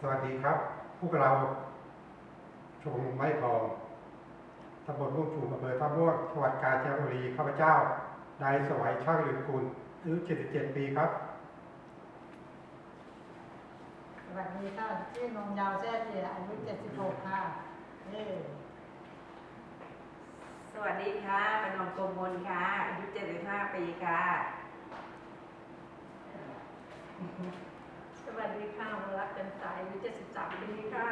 สวัสดีครับ พวกเราชมไม้ทองตำบลม่วงชูอำเภอท่าม่วงจังหวัดกาญจนบุรีข้าพเจ้านายสวัยช่างลืมกุลอายุ 77 ปีครับ สวัสดีค่ะชื่อนงยาวแจ้เจียอายุ 76 ค่ะเย้สวัสดีค่ะเป็นนองโกมลค่ะอายุ 75 ปีค่ะ สวัสดีค่ะวรักกันสายอายุ73ปีค่ะ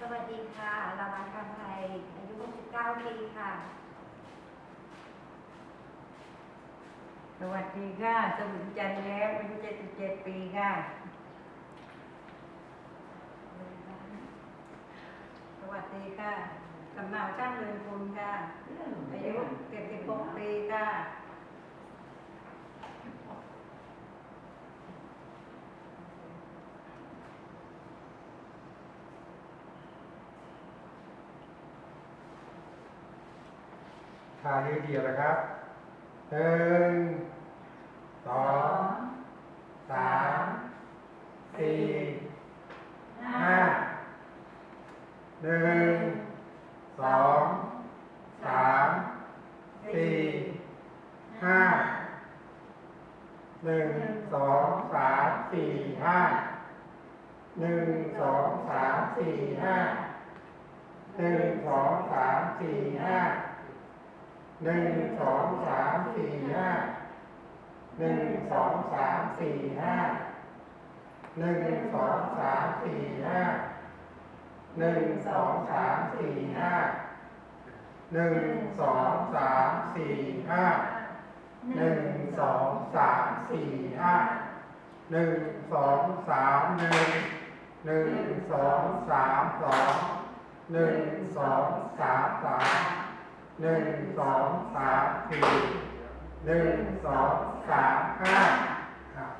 สวัสดีค่ะลาวันคำไทยอายุ69ปีค่ะ สวัสดีค่ะสมุนจันทร์แย้มอายุ77ปีค่ะ สวัสดีค่ะสำเนาช่างเรือนคุณค่ะอายุ76ปีค่ะ ทายืดเดียวนะครับหนึ่งสองสามสี่ห้าหนึ่งสองสามสี่ห้าหนึ่งสองสามสี่ห้าหนึ่งสองสามสี่ห้าหนึ่งสองสามสี่ห้า หนึ่งสองสามสี่ห้าหนึ่งสองสามสี่ห้าหนึ่งสองสามสี่ห้าหนึ่งสองสามสี่ห้าหนึ่งสองสามสี่ห้าหนึ่งสองสามสี่ห้าหนึ่งสองสามหนึ่งหนึ่งสองสามสองหนึ่งสองสามสาม หนึ่งสองสามสี่หนึ่งสองสามห้าครับ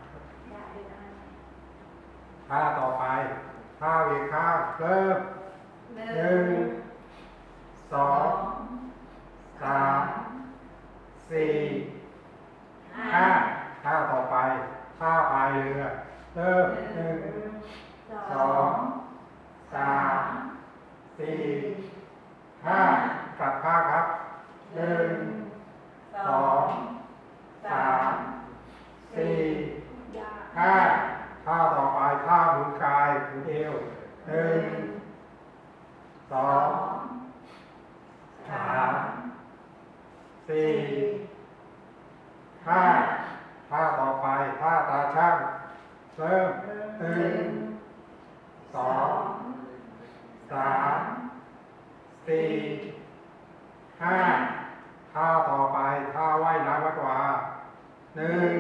ท่าต่อไปท่าเวกข้าเริ่มหนึ่งสองสามสี่ห้าท่าต่อไปท่าพายเรือเริ่มหนึ่งสองสามสี่ห้ากลับข้างครับหนึ่งสองสามสี่ห้าท่าต่อไปท่าหมุนกายหมุนเอ วหนึ่งสองสามสี่ห้าท่าต่อไปท่าตาช่างเริ่มหนึ่งสองสามสี่ห้าท่าต่อไปท่าว่ายน้ำวัดวาหนึ่ง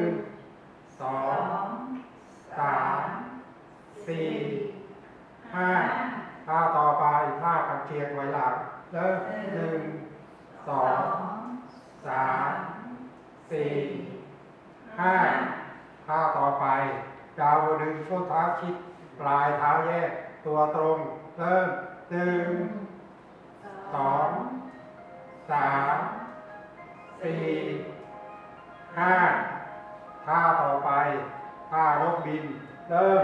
สองสามสี่ห้าท่าต่อไป ท่ากับเชียงไว้หลังเริ่มหนึ่งสองสามสี่ห้าท่าต่อไปดาวดึงส้นเท้าชิด ปลายเท้าแยก ตัวตรง เริ่มหนึ่งสองสามสี่ห้าท่าต่อไปท่านกบิน เริ่ม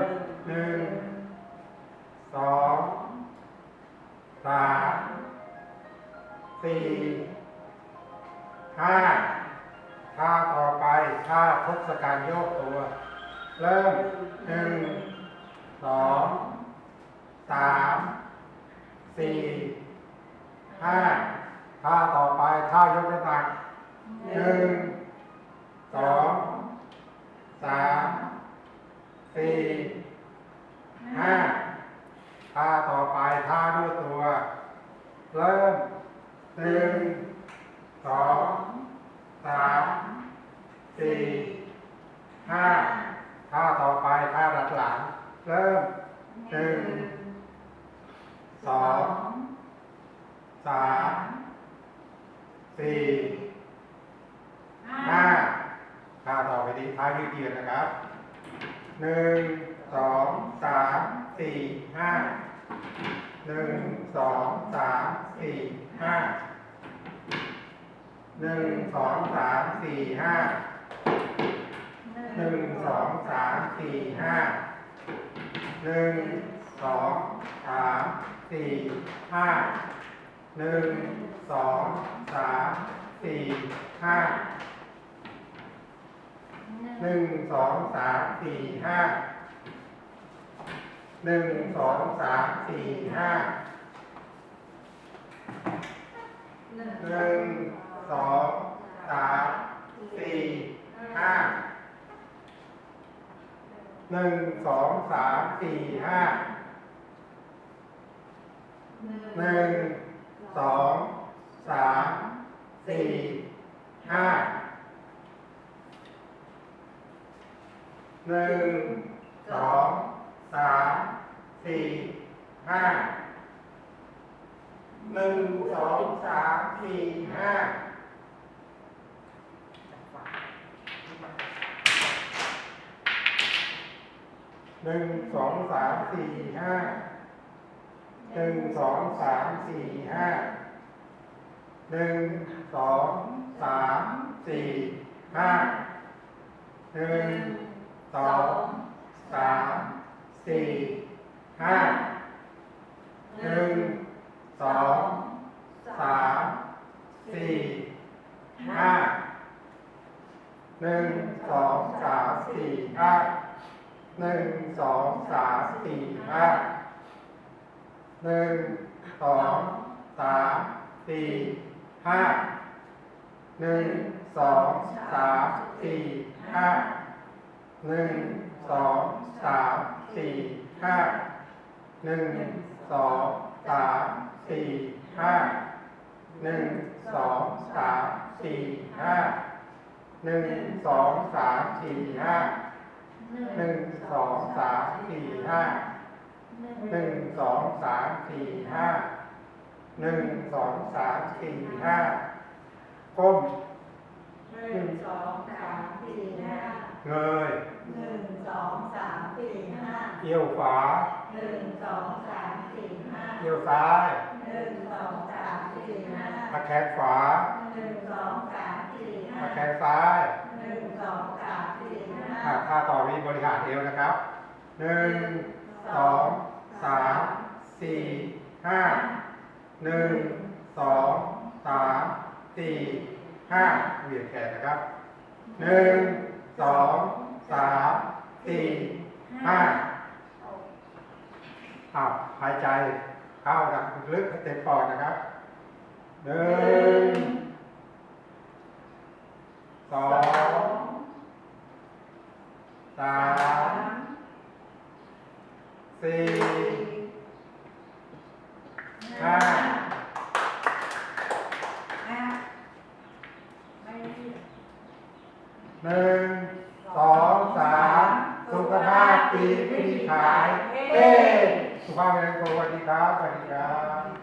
หนึ่งสอง สามสี่ห้าท่าต่อไปท่าทศกัณฐ์โยกตัว เริ่มหนึ่งสองสามสี่ห้าท่าต่อไปท่ายกน้ำหนักหนึ่งสองสามสี่ห้า ท่าต่อไปท่าด้วยตัว เริ่มหนึ่งสองสามสี่ห้าท่าต่อไปท่าดัดหลัง เริ่มหนึ่งสองสามสี่ห้าท่าต่อไปนี้ท่ายืดเยียดนะครับหนึ่งสองสามสี่ห้า หนึ่งสองสามสี่ห้าหนึ่งสองสามสี่ห้าหนึ่งสองสามสี่ห้าหนึ่งสองสามสี่ห้าหนึ่งสองสามสี่ห้าหนึ่งสองสามสี่ห้า หนึ่งสองสามสี่ห้าหนึ่งสองสามสี่ห้าหนึ่งสองสามสี่ห้าหนึ่งสองสามสี่ห้าหนึ่งสองสาม สี่ห้าหนึ่งสองสามสี่ห้าหนึ่งสองสามสี่ห้าหนึ่งสองสามสี่ห้าหนึ่งสองสามสี่ห้าหนึ่งสองสามสี่ ห้าหนึ่งสองสามสี่ห้าหนึ่งสองสามสี่ห้าหนึ่งสองสามสี่ห้าหนึ่งสองสามสี่ห้าหนึ่งสองสามสี่ห้าหนึ่งสองสามสี่ห้า หนึ่งสองสามสี่ห้าหนึ่งสองสามสี่ห้าหนึ่งสองสามสี่ห้าหนึ่งสองสามสี่ห้าหนึ่งสองสามสี่ห้าหนึ่งสองสามสี่ห้าก้มหนึ่งสองสามสี่ห้าเงย หนึ่งสองสามสี่ห้าเอียวขวา หนึ่งสองสามสี่ห้าเอียวซ้ายหนึ่งสองสามสี่ห้าตะแคงขวาหนึ่งสองสามสี่ห้าตะแคงซ้ายหนึ่งสองสามสี่ห้าอ่าท่าต่อมีบริหารเอวนะครับหนึ่งสองสามสี่ห้าหนึ่งสองสามสี่ห้าเหวี่ยงแขนนะครับหนึ่งสองสามสี่ห้าอ้าวหายใจ เข้าดักลึกให้เต็มปอดนะครับหนึ่งสองสามสี่ห้าห้าหนึ่ง Mamãe, eu vou aqui, tá? Vai ligar.